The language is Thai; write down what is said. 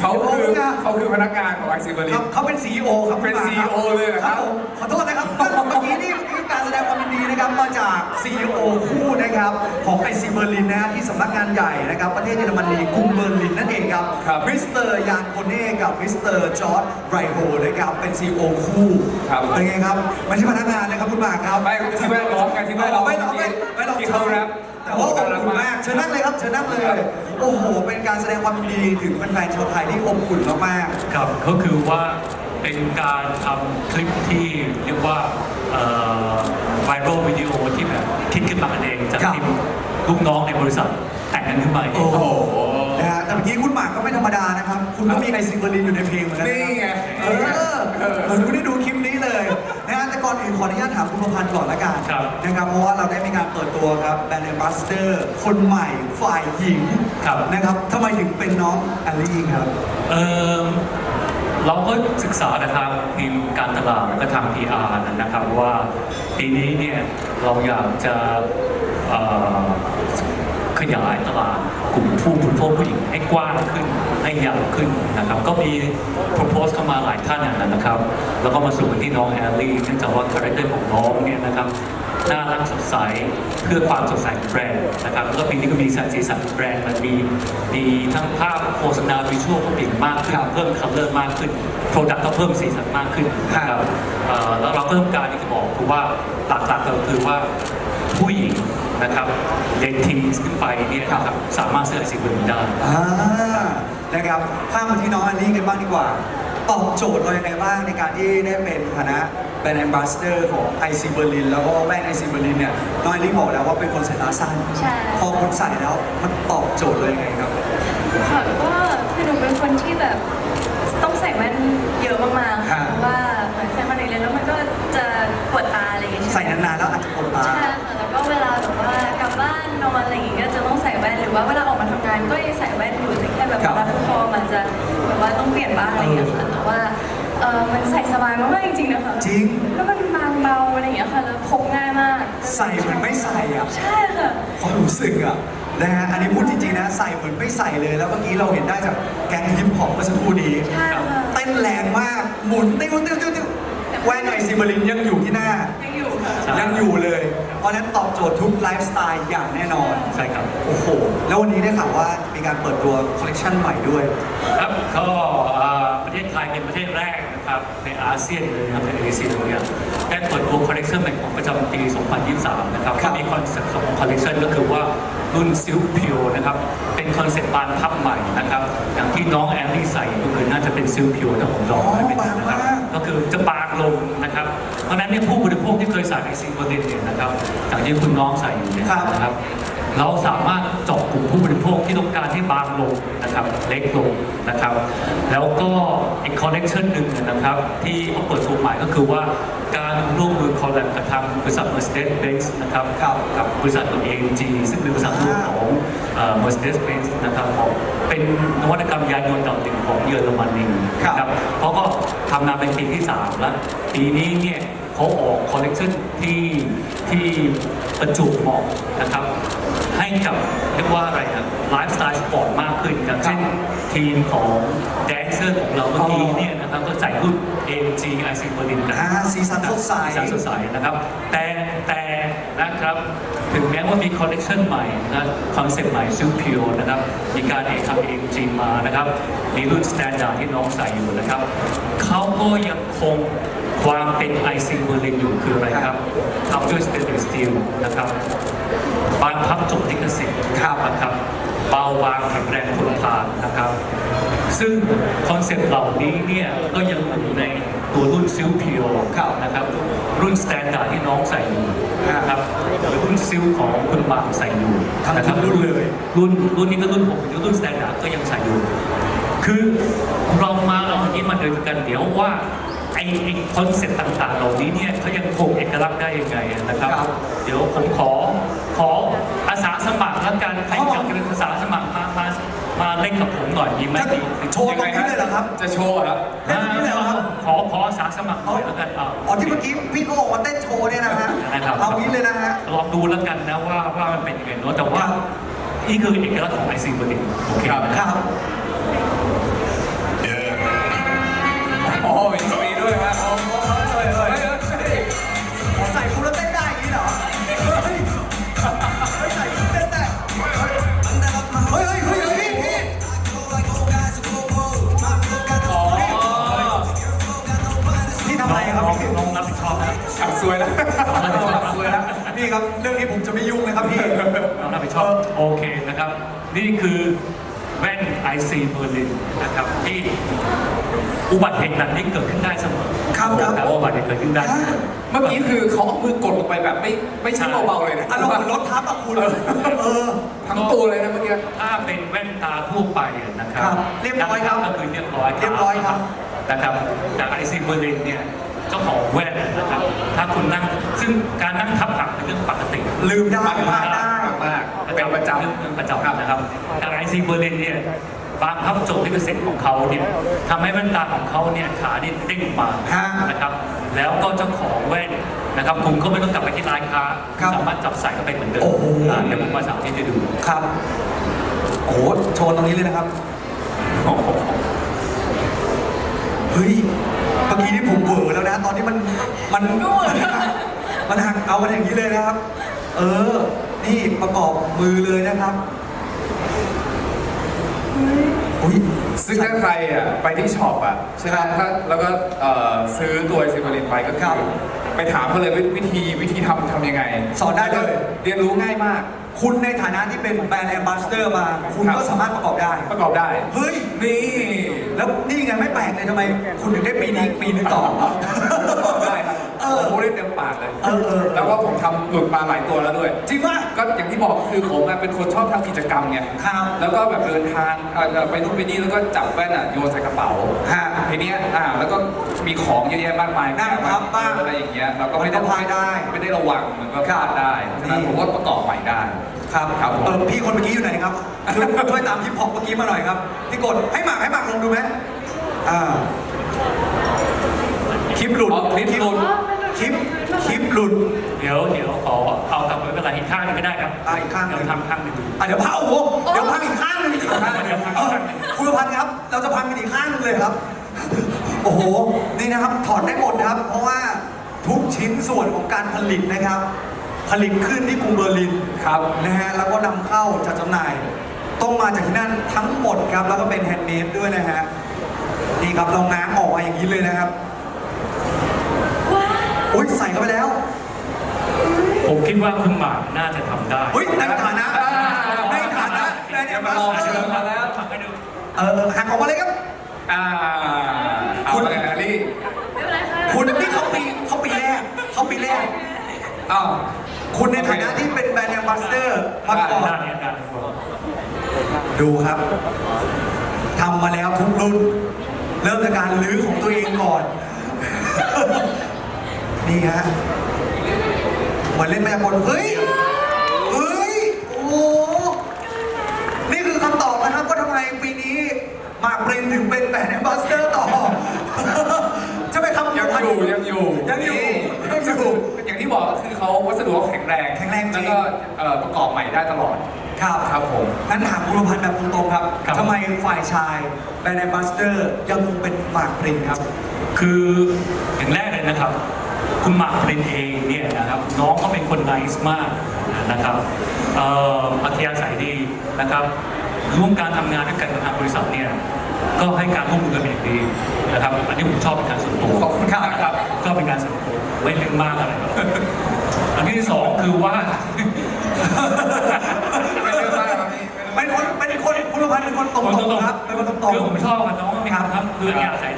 เขา CEO คือนะเขาคือพนักงานของไอซีเบอร์ลิเขานเขาเป็น CEO ครับเป็นคุณหมา CEO เลยเหรอครับผมขอโทษนะครับเมื่อกี้นี่นี่การแสดงความยินดีนะครับมาจาก CEO คู่นะครับของไอซีเบอร์ลินนะฮะที่สำนักงานใหญ่นะครับประเทศเยอรมนีกรุงเบอร์ลินนั่นเองครับครับมิสเตอร์ยานโคเน่กับมิสเตอร์จอร์ดไรโฮนะครับเป็น CEO คู่ครับเป็นไงครับไม่ใช่พนักงานนะครับคุณหมากครับไม่ที่แวดล้อมไงที่แวดล้อมไม่ต้องไม่ไม่ต้องที่เขาแรปแต่ว่าอบอุ่นมากเชิญนั่งเลยครับ เชิญนั่งเลย โอ้โห เป็นการแสดงความยินดีถึงแฟนๆชาวไทยที่อบอุ่นมากครับก็คือว่าเป็นการทำคลิปที่เรียกว่าไวรัลวิดีโอที่แบบคิดขึ้นมาเองจากครับทีมลูกน้องในบริษัทแต่งกันขึ้นมาเองโอ้โหโอ้โหๆนะฮะ แต่เมื่อกี้คุณหมากก็ไม่ธรรมดานะครับ คุณก็มีไอซิงเบอร์ลินอยู่ในเพลงเหมือนกันนะนี่ไง เออเหมือนคุณได้ดูคลิปนี้เลยนะฮะแต่ก่อนอื่นขออนุญาตถามคุณประพันธ์ก่อนละกันครับ นะครับ เพราะว่าเราได้มีการเปิดตัวครับแบรนด์แอมบาสเดอร์คนใหม่ฝ่ายหญิงครับ นะครับทำไมถึงเป็นน้องแอลลี่ครับ เออเราก็ศึกษานะครับทีมการตลาดและก็ทาง PR นะครับว่าปีนี้เนี่ยเราอยากจะเอ่อ ขยายตลาดกลุ่มผู้บริโภคผู้หญิงให้กว้างขึ้นให้ยาวขึ้นนะครับ ก็มี propose เข้ามาหลายท่านนะครับ แล้วก็มาสู่กันที่น้องแอลลี่เนื่องจากว่าคาแรคเตอร์ของน้องเนี่ยนะครับน่ารักสดใสเพื่อความสดใสของแบรนด์นะครับแล้วก็ปีนี้ก็มีสารสีสันของแบรนด์มันมีมีทั้งภาพโฆษณาวิชวลก็เปลี่ยนมากขึ้นเพิ่มคัลเลอร์มากขึ้นโปรดักต์ก็เพิ่มสีสันมากขึ้นนะครับแล้วเราก็ต้องการที่จะบอกคือว่าหลักๆก็คือว่าผู้หญิง นะครับเด็กทีนขึ้นไปเนี่ยนะครับสามารถซื้อไอซีเบอร์ได้อ่านะครับข้ามมาที่น้องอันนี้กันบ้างดีกว่า ตอบโจทย์เรายังไงบ้างในการที่ได้เป็นฐานะแบรนด์แอมบาสเดอร์ของ IC Berlin แล้วก็แบรนด์ IC Berlin เนี่ยน้องอันนี้บอกแล้วว่าเป็นคนใส่ตาสั้นใช่ พอคนใส่แล้วมันตอบโจทย์เลยยังไงครับ ค่ะก็คือหนูเป็นคนที่แบบต้องใส่แว่นเยอะมากๆครัค่ะบเพราะว่าเหมือนใส่มาในเรียนแล้วมัน บ้างอะไรอย่างเงี้ยค่ะแต่ว่าเออมันใส่สบายมากๆจริงๆนะคะจริง แล้วมันบางเบาอะไรอย่างเงี้ยค่ะแล้วพกง่ายมากใส่เหมือนไม่ใส่อะ ใช่ค่ะ ความรู้สึกอะนะฮะอันนี้พูดจริงๆนะใส่เหมือนไม่ใส่เลย แล้วเมื่อกี้เราเห็นได้จากแก๊งฮิปฮอปเมื่อสักครู่นี้ใช่ค่ะเต้นแรงมากหมุนติ้วติ้วติ้วติ้วแว่นไอซีเบอร์ลินยังอยู่ที่หน้า ยังอยู่ค่ะ ใช่ ยังอยู่เลย เพราะฉะนั้นตอบโจทย์ทุกไลฟ์สไตล์อย่างแน่นอน ใช่ครับ โอ้โห แล้ววันนี้ได้ข่าวว่ามีการเปิดตัวคอลเลกชันใหม่ด้วย ครับก็เอ่อประเทศไทยเป็นประเทศแรกนะครับในอาเซียนเลยนะครับในเอเชียเนี่ยได้เปิดตัวคอลเลกชันใหม่ของประจำปี 2023 นะครับครัก็บมีคอนเซ็ปต์ของคอลเลกชันก็คือว่ารุ่นซิลพิวนะครับเป็นคอนเซ็ปต์บานพับใหม่นะครับอย่างที่น้องแอลลี่ใส่ก็คือน่าจะเป็นซิลพิวนะผมลองไม่เป็นนะครับก็คือจะบางลงนะครับ เพราะฉะนั้นเนี่ยผู้บริโภคที่เคยใส่ไอซีโคเดนเนี่ยนะครับอย่างที่คุณน้องใส่อยู่เนี่ยครับนะครับ เราสามารถเจาะกลุ่มผู้บริโภคที่ต้องการให้บางลงนะครับเล็กลงนะครับ แล้วก็อีกคอลเลกชันหนึ่งนะครับ ที่เขาเปิดตัวใหม่ก็คือว่าการร่วมมือคอลแลบกับทางบริษัท Mercedes-Benz นะครับครับกับบริษัท AMG ซึ่งเป็นบริษัทลูกของเอ่อ Mercedes-Benz นะครับของเป็นนวัตกรรมยานยนต์ดาวดึงของเยอรมนีครับนะเขาก็ทำมาเป็นปีที่ 3 แล้ว ปีนี้เนี่ยเขาออกคอลเลกชันที่ที่ประจุเหมาะนะครับ ให้กับเรียกว่าอะไรนะไลฟ์สไตล์สปอร์ตมากขึ้นอย่างเช่นทีมของแดนเซอร์ของเราเมื่อกี้เนี่ยนะครับก็ใส่รุ่น AMG IC Berlin กันอ่าสีสันสดใส สีสันสดใสนะครับ แต่แต่นะครับถึงแม้ว่ามีคอลเลกชันใหม่นะคอนเซ็ปต์ใหม่ซิลพิวนะครับมีการเอกทำเองจริงมานะครับมีรุ่นสแตนดาร์ดที่น้องใส่อยู่นะครับเขาก็ยังคง ความเป็นไอซิงเบอร์ลินอยู่คืออะไรครับทำด้วยสเตนเลสสตีลนะครับบานพับจบลิขสิทธิ์ครับนะครับเบาบางแข็งแรงทนทานนะครับ ซึ่งคอนเซ็ปต์เหล่านี้เนี่ยก็ยังอยู่ในตัวรุ่นซิลพิโอครับนะครับ รุ่นสแตนดาร์ดที่น้องใส่อยู่นะครับหรือรุ่นซิลของคุณหมากใส่อยู่ทั้งนะครับรุ่นเลยรุ่นรุ่นนี้ก็รุ่นผมหรือรุ่นสแตนดาร์ดก็ยังใส่อยู่ คือเรามาเอาอย่างนี้มาเดินกันเดี๋ยวว่า ไอ้ไอ้คอนเซ็ปต์ต่างๆ เหล่านี้เนี่ยเขายังคงเอกลักษณ์ได้ยังไงนะครับ ครับ เดี๋ยวผมขอขออาสาสมัครแล้วกันใครอยากจะเป็นอาสาสมัครมามามาเล่นกับผมหน่อยดีไหมดีโชว์ตรงนี้เลยเหรอครับ จะโชว์เหรอครับเล่นตรงนี้เลยเหรอครับ ขอขออาสาสมัครหน่อยแล้วกันเอา อ๋อที่เมื่อกี้พี่เขาบอกว่าเต้นโชว์เนี่ยนะฮะนะครับ เอางี้เลยนะฮะ ลองดูแล้วกันนะว่าว่ามันเป็นยังไงเนาะแต่ว่าครับนี่คือเอกลักษณ์ของไอซีเบอร์ลินโอเคครับนะครับครับ ผิดชอบโอเคนะครับ นี่คือแว่น IC เบอร์ลินนะครับที่อุบัติเหตุแบบนี้เกิดขึ้นได้เสมอครับครับนะอุบัติเหตุเกิดขึ้นได้เสมอเมื่อกี้คือเขาเอามือกดลงไปแบบไม่ไม่ใช่เบาๆเลยนะอารมณ์เหมือนรถทับอะคุณเออทั้งตัวเลยนะเมื่อกี้ ถ้าเป็นแว่นตาทั่วไปนะครับครับเรียบร้อยครับก็คือเรียบร้อยเรียบร้อยครับนะครับแต่ IC เบอร์ลินเนี่ยเจ้าของแว่นนะครับ ถ้าคุณนั่งซึ่งการนั่งทับหลังเป็นเรื่องปกติ ลืมได้พลาดได้ มากเป็นประจำเรื่องประจำนะครับแต่ไอซีเบอร์ลินเนี่ยบางครับโจทย์ที่เกษตรของเขาเนี่ยทำให้แว่นตาของเขาเนี่ยขาเนี่ยเด้งมาฮะนะครับ แล้วก็เจ้าของแว่นนะครับคุณก็ไม่ต้องกลับไปที่ร้านค้าครับสามารถจับใส่เข้าไปเหมือนเดิมโอ้โหอ่าเดี๋ยวผมมาสาธิตให้ดูครับโอ้โหโชว์ตรงนี้เลยนะครับเฮ้ยเมื่อกี้นี่ผมเวอร์แล้วนะ ตอนนี้มันมันมันหักเอากันอย่างนี้เลยนะครับ เออ นี่ประกอบมือเลยนะครับ อุ้ยซึ่งถ้าใครอะไปที่ช็อปอะใช่ไหมถ้าแล้วก็เอ่อซื้อตัวซิมเบอรินไปก็ครัคืบอไปถามเขาเลยวิธีวิธีทำทำยังไงสอนได้เลย เรียนรู้ง่ายมาก คุณในฐานะที่เป็นแบรนด์แอมบาสเดอร์มา คุณครับก็สามารถประกอบได้ ประกอบได้ เฮ้ย นี่ แล้วนี่ไงไม่แปลกเลยทำไม คุณถึงได้ปีนี้ปีนึงต่อประกอบได้ครับเออโอ้โหได้เต็มปากเลย เออเออ แล้วก็ผมทำหลุดมาหลายตัวแล้วด้วย จริงป่ะ ก็อย่างที่บอกก็คือผมอะเป็นคนชอบทำกิจกรรมไง ครับ แล้วก็แบบเดินทางเอ่อไปนู่นไปนี่แล้วก็จับแว่นอะโยนใส่กระเป๋าฮะทีเนี้ยอ่าแล้วก็มีของเยอะแยะมากมายนั่งทับบ้างอะไรอย่างเงี้ยเราก็ไม่ได้มันก็พลาดได้ไม่ได้ระวังมันก็พลาดได้เพราะฉะนั้นนี่ผมก็ประกอบใหม่ได้ ครับครับผม เออพี่คนเมื่อกี้อยู่ไหนครับ ช่วยช่วยตามฮิปฮอปเมื่อกี้มาหน่อยครับ พี่กดให้หมากให้หมากลองดูไหมอ่าคลิปหลุดอ๋อคลิปหลุด คลิปคลิปหลุด เดี๋ยวเดี๋ยวขอเอากลับไปเป็นไรอีกข้างหนึงก็ได้ครับอะอีกข้างหนึ่ง เดี๋ยวทำข้างหนึงดู อะเดี๋ยวพังโอ้โหเดี๋ยวพังอีกข้างหนึงอีกข้างหนึ่งเดี๋ยวพังเออีกอข้างหนึ่งคุณพันธ์ครับ เราจะพังกันอีกข้างหนึงเลยครับ โอ้โห นี่นะครับ ถอดได้หมดนะครับ เพราะว่าทุกชิ้นส่วนของการผลิตนะครับ ผลิตขึ้นที่กรุงเบอร์ลินครับนะฮะ แล้วก็นำเข้าจัดจำหน่าย ต้องมาจากที่นั่นทั้งหมดครับ แล้วก็เป็นแฮนด์เมดด้วยนะฮะ นี่ครับเราง้างออกมาอย่างนี้เลยนะครับว้าว อุ้ยใส่เข้าไปแล้วผมคิดว่าคุณหมากน่าจะทำได้อุ้ยในฐานะอ่าในฐานะแบรนด์แอมบาสเชิเดอญร์มาแล้วทำให้ดูเออหักออกมาเลยครับอ่าเอาคุณไปแอลลี่ไม่เป็นไรค่ะคุณนี่เขาปีเขาปีแรกเขาปีแรกอ้าวคุณในฐานะที่เป็นแบรนด์แอมบาสเดอร์มาก่อนด้านนี้ด้านนี้ดูครับทำมาแล้วทุกรุ่น เริ่มจากการลื้อของตัวเองก่อน นี่ฮะเหมือนเล่นมายากลเฮ้ยเฮ้ยโอ้โหนี่คือคำตอบนะครับว่าทำไมปีนี้หมากปรินถึงเป็นแบรนด์แอมบาสเดอร์ต่อใช่ไหมครับยังอยู่ยังอยู่ยังอยู่นี่ยังอยู่อย่างที่บอกก็คือเขาวัสดุเขาแข็งแรงแข็งแรงจริง แล้วก็เอ่อประกอบใหม่ได้ตลอด ครับ ครับผม งั้นถามคุณพันธ์แบบตรงๆครับครับ ทำไมฝ่ายชายแบรนด์แอมบาสเดอร์ยังคงเป็นหมากปรินครับ คืออย่างแรกเลยนะครับ คุณหมากปรินเองเนี่ยนะครับน้องเขาเป็นคนไนส์มากนะครับเอ่ออัธยาศัยดีนะครับร่วมการทำงานด้วยกันกับทางบริษัทเนี่ยก็ให้การร่วมมือกันเป็นอย่างดีนะครับอันนี้ผมชอบเป็นการส่วนตัวขอบคุณครับครับก็เป็นการส่วนตัวไม่เรื่องมากอะไรหรอกอันที่สองคือว่าไม่เยอะมากครับพี่เป็นคนเป็นคนคุณพันธ์เป็นคนตรงๆครับเป็นคนตรงคือผมๆชอบกับน้องมีครับคืออัธยาศัย